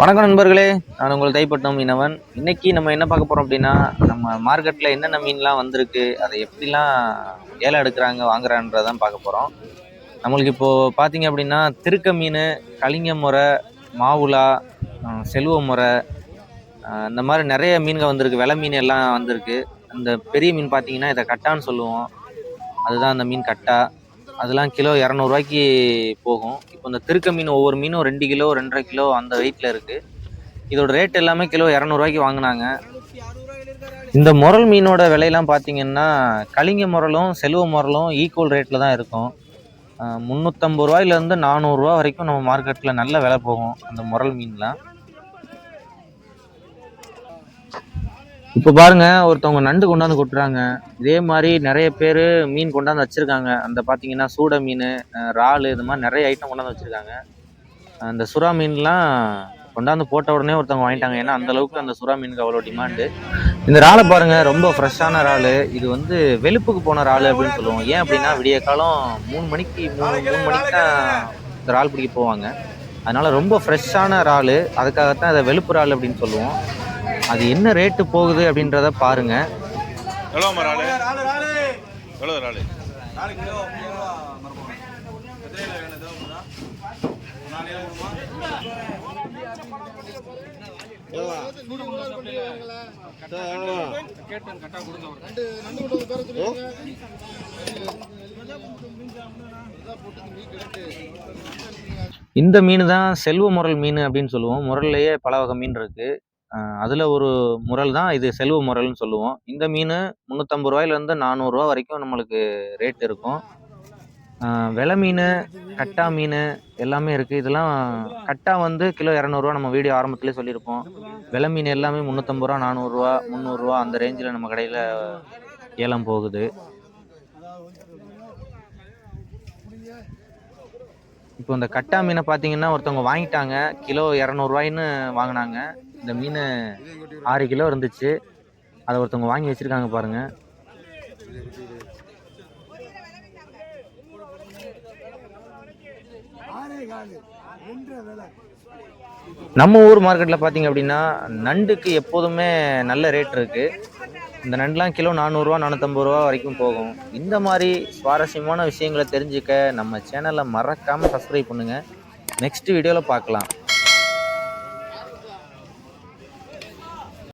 வணக்கம் நண்பர்களே. நான் உங்கள் தைப்பட்டம் மீனவன். இன்னைக்கு நம்ம என்ன பார்க்க போறோம் அப்படின்னா நம்ம மார்க்கெட்ல என்னென்ன மீன்லாம் வந்திருக்கு அதை எப்படிலாம் ஏலம் எடுக்கிறாங்க வாங்குறான்றதான் பார்க்க போறோம். நம்மளுக்கு இப்போ பார்த்தீங்க அப்படின்னா திருக்க மீன் கலிங்க முறை மாவுலா அஹ் செல்வ முறை இந்த மாதிரி நிறைய மீன்கள் வந்திருக்கு. வெலை மீன் எல்லாம் வந்திருக்கு. அந்த பெரிய மீன் பார்த்தீங்கன்னா இதை கட்டான்னு சொல்லுவோம். அதுதான் அந்த மீன் கட்டா. அதெல்லாம் கிலோ இரநூறுவாய்க்கு போகும். இப்போ இந்த திருக்க மீன் ஒவ்வொரு மீனும் ரெண்டு கிலோ ரெண்டரை கிலோ அந்த வெயிட்டில் இருக்குது இதோட ரேட் எல்லாமே கிலோ இரநூறுவாய்க்கு வாங்கினாங்க. இந்த முரல் மீனோட விலையெல்லாம் பார்த்தீங்கன்னா கலிங்க முரலும் செல்வ முரலும் ஈக்குவல் ரேட்டில் தான் இருக்கும். முந்நூற்றம்பது ரூபாயிலேருந்து நானூறுரூவா வரைக்கும் நம்ம மார்க்கெட்டில் நல்ல விலை போகும் அந்த முரல் மீன்லாம். இப்போ பாருங்க ஒருத்தவங்க நண்டு கொண்டாந்து கொட்டுறாங்க. இதே மாதிரி நிறைய பேர் மீன் கொண்டாந்து வச்சிருக்காங்க. அந்த பார்த்தீங்கன்னா சூட மீன் இறால் இது மாதிரி நிறைய ஐட்டம் கொண்டாந்து வச்சிருக்காங்க. அந்த சுறா மீன்லாம் கொண்டாந்து போட்ட உடனே ஒருத்தவங்க வாங்கிட்டாங்க. ஏன்னா அந்த அளவுக்கு அந்த சுறா மீனுக்கு அவ்வளோ டிமாண்டு இந்த இறாலை பாருங்க ரொம்ப ஃப்ரெஷ்ஷான இறால். இது வந்து வெளுப்புக்கு போன இறால் அப்படின்னு சொல்லுவோம். ஏன் அப்படின்னா விடிய காலம் மூணு மணிக்கு மூணு மூணு மணிக்கு தான் இந்த இறால் பிடிக்க போவாங்க. அதனால ரொம்ப ஃப்ரெஷ்ஷான இறாலு. அதுக்காகத்தான் இதை வெளுப்பு இறால் அப்படின்னு சொல்லுவோம். அது என்ன ரேட்டு போகுது அப்படின்றத பாருங்க. எவ்வளோ மரம் எவ்வளோ இந்த மீன் தான் செல்வ முரல் மீன் அப்படின்னு சொல்லுவோம். முரல்லையே பல வகை மீன் இருக்கு. அஹ் அதில் ஒரு முரல் தான் இது செல்வ முரல்னு சொல்லுவோம். இந்த மீன் முந்நூற்றம்பது ரூபாயிலேருந்து நானூறுரூவா வரைக்கும் நம்மளுக்கு ரேட் இருக்கும். விலை மீன் கட்டா மீன் எல்லாமே இருக்குது இதெல்லாம் கட்டா வந்து கிலோ இரநூறுவா நம்ம வீடியோ ஆரம்பத்திலே சொல்லியிருப்போம். விலை மீன் எல்லாமே முந்நூற்றம்பது ரூபா நானூறுரூவா முந்நூறுரூவா அந்த ரேஞ்சில் நம்ம கடையில் ஏலம் போகுது. இப்போ இந்த கட்டா மீனை பார்த்தீங்கன்னா ஒருத்தவங்க வாங்கிட்டாங்க. கிலோ இரநூறுவாயின்னு வாங்கினாங்க. இந்த மீன் ஆறு கிலோ இருந்துச்சு. அதை ஒருத்தவங்க வாங்கி வச்சிருக்காங்க பாருங்கள் நம்ம ஊர் மார்க்கெட்டில் பார்த்தீங்க அப்படின்னா நண்டுக்கு எப்போதுமே நல்ல ரேட் இருக்குது இந்த நண்டுலாம் கிலோ நானூறுரூவா நானூற்றம்பது ரூபா வரைக்கும் போகும். இந்த மாதிரி சுவாரஸ்யமான விஷயங்களை தெரிஞ்சுக்க நம்ம சேனலை மறக்காமல் சப்ஸ்கிரைப் பண்ணுங்கள் நெக்ஸ்ட் வீடியோவில் பார்க்கலாம்.